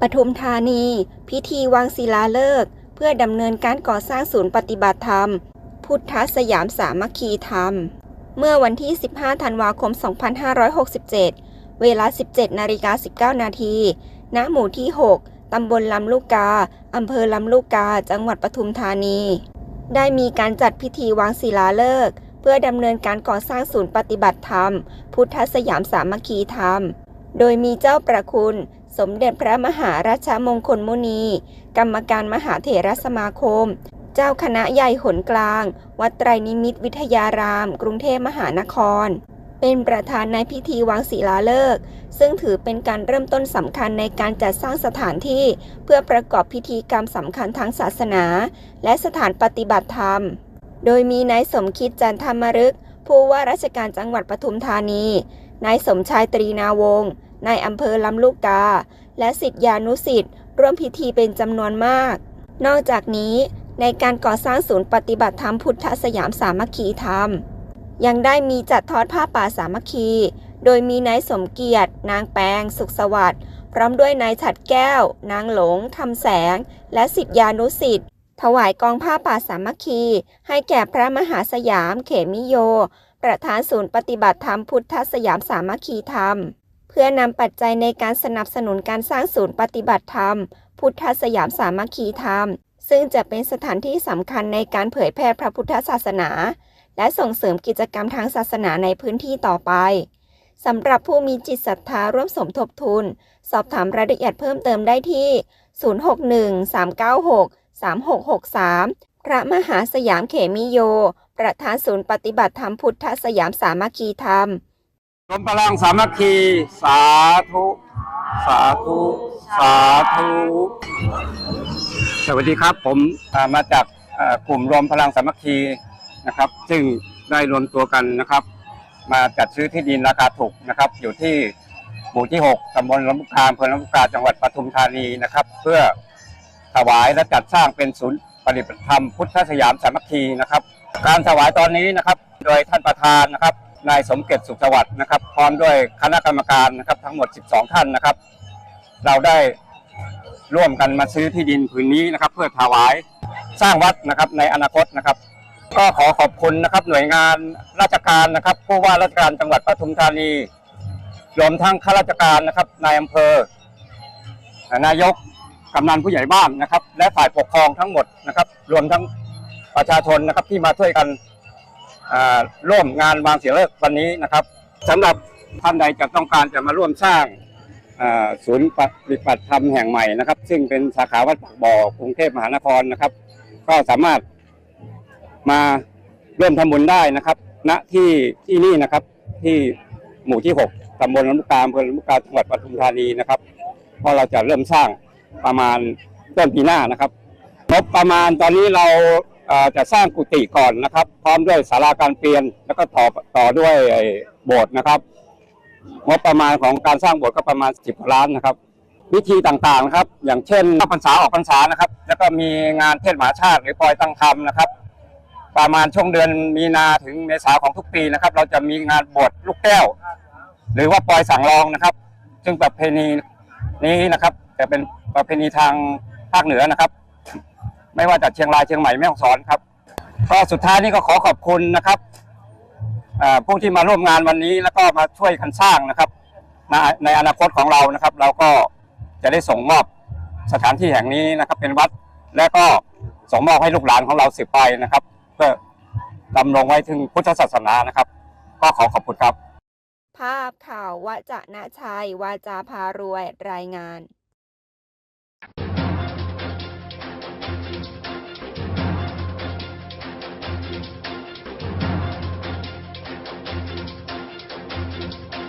ปทุมธานี พิธีวางศิลาฤกษ์เพื่อดำเนินการก่อสร้างศูนย์ปฏิบัติธรรม พุทธสยามสามัคคีธรรม เมื่อวันที่ 15 ธันวาคม 2567 เวลา 17นาฬิกา19 นาที ณ หมู่ที่ 6 ตำบลลำลูกกา อำเภอลำลูกกา จังหวัดปทุมธานี ได้มีการจัดพิธีวางศิลาฤกษ์เพื่อดำเนินการก่อสร้างศูนย์ปฏิบัติธรรม พุทธสยามสามัคคีธรรม โดยมีเจ้าประคุณ สมเด็จพระมหาราชมงคลมุนี กรรมการมหาเถรสมาคม เจ้าคณะใหญ่หนกลาง วัดไตรนิมิตวิทยาราม กรุงเทพมหานคร เป็นประธานในพิธีวางศิลาฤกษ์ซึ่งถือเป็นการเริ่มต้นสำคัญในการจัดสร้างสถานที่ เพื่อประกอบพิธีกรรมสำคัญทางศาสนา และสถานปฏิบัติธรรม โดยมีนายสมคิดจันทรมรึกผู้ว่าราชการจังหวัดปทุมธานี นายสมชายตรีนาวงศ์นายอำเภอลำลูกกา และสิทธิานุสิทธิ์ร่วมพิธีเป็นจำนวนมาก นอกจากนี้ในการก่อสร้างศูนย์ปฏิบัติธรรมพุทธสยามสามัคคีธรรม ยังได้มีจัดทอดผ้าป่าสามัคคี โดยมีนายสมเกียรติ นางแปง สุขสวัสดิ์พร้อมด้วยนายฉัดแก้ว นางหลงทำแสง และสิทธิานุสิทธิ์ถวายกองผ้าป่าสามัคคี ให้แก่พระมหาสยามเขมิโย ประธานศูนย์ปฏิบัติธรรมพุทธสยามสามัคคีธรรม เพื่อนำปัจจัยในการสนับสนุนการสร้างศูนย์ปฏิบัติธรรม พุทธสยามสามัคคีธรรม ซึ่งจะเป็นสถานที่สำคัญในการเผยแพร่พระพุทธศาสนา และส่งเสริมกิจกรรมทางศาสนาในพื้นที่ต่อไปสำหรับผู้มีจิตศรัทธาร่วมสมทบทุน สอบถามรายละเอียดเพิ่มเติมได้ที่ 061-396-3663 พระมหาสยามเขมิโย ประธานศูนย์ปฏิบัติธรรมพุทธสยามสามัคคีธรรมรวมพลังสามัคคี สาธุ สาธุ สาธุ สวัสดีครับ ผมอ่ามาจากอ่ากลุ่มรวมพลังสามัคคีนะครับ ซึ่งได้รวมตัวกันนะครับ มาจัดซื้อที่ดินราคาถูกนะครับ อยู่ที่หมู่ที่ 6ตำบลลำพูกาอำเภอลำพูกาจังหวัดปทุมธานีนะครับ เพื่อถวายและจัดสร้างเป็นศูนย์ปฏิบัติธรรมพุทธสยามสามัคคีนะครับ การถวายตอนนี้นะครับ โดยท่านประธานนะครับนายสมเกตสุขสวัสดิ์นะครับ พร้อมด้วยคณะกรรมการนะครับ ทั้งหมด 12 ท่านนะครับ เราได้ร่วมกันมาซื้อที่ดินผืนนี้นะครับ เพื่อถวายสร้างวัดนะครับในอนาคตนะครับ ก็ขอขอบคุณนะครับ หน่วยงานราชการนะครับผู้ว่าราชการจังหวัดปทุมธานีรวมทั้งข้าราชการนะครับนายอำเภอนายกกำนันผู้ใหญ่บ้านนะครับ และฝ่ายปกครองทั้งหมดนะครับ รวมทั้ง ประชาชนนะครับที่มาช่วยกันร่วมงานวางเสียเลิกวันนี้นะครับสำหรับท่านใดจะต้องการจะมาร่วมสร้างศูนย์ปฏิบัติธรรมแห่งใหม่นะครับ ซึ่งเป็นสาขาวัดปากบ่อกรุงเทพมหานครนะครับ ก็สามารถมาร่วมทำบุญได้นะครับ ณที่ที่นี่นะครับ ที่หมู่ที่ 6ตำบลลำลูกกาอำเภอลำลูกกาจังหวัดปทุมธานีนะครับเพราะเราจะเริ่มสร้างประมาณต้นปีหน้านะครับงบประมาณตอนนี้เรา จะสร้างกุฏิก่อนนะครับ พร้อมด้วยศาลาการเปลี่ยนแล้วก็ต่อต่อด้วยโบสถ์นะครับงบประมาณของการสร้างโบสถ์ก็ประมาณ10ล้านนะครับ วิธีต่างๆนะครับ อย่างเช่นเข้าพรรษาออกพรรษานะครับ แล้วก็มีงานเทศมหาชาติหรือปลอยตั้งธรรมนะครับ ประมาณช่วงเดือนมีนาถึงเมษาของทุกปีนะครับ เราจะมีงานบวชลูกแก้ว หรือว่าปลอยสังรองนะครับ ซึ่งประเพณีนี้นะครับจะเป็นประเพณีทางภาคเหนือนะครับ ไม่ว่าจากเชียงรายเชียงใหม่แม่ฮ่องสอนครับก็สุดท้ายนี้ก็ขอขอบคุณนะครับผู้ที่มาร่วมงานวันนี้แล้วก็มาช่วยกันสร้างนะครับในในอนาคตของเรานะครับ เราก็จะได้ส่งมอบสถานที่แห่งนี้นะครับ เป็นวัดและก็ส่งมอบให้ลูกหลานของเราสืบไปนะครับ เพื่อดำรงไว้ถึงพุทธศาสนานะครับ ก็ขอขอบคุณครับ ภาพข่าววจนะชัยวาจาพารวยรายงาน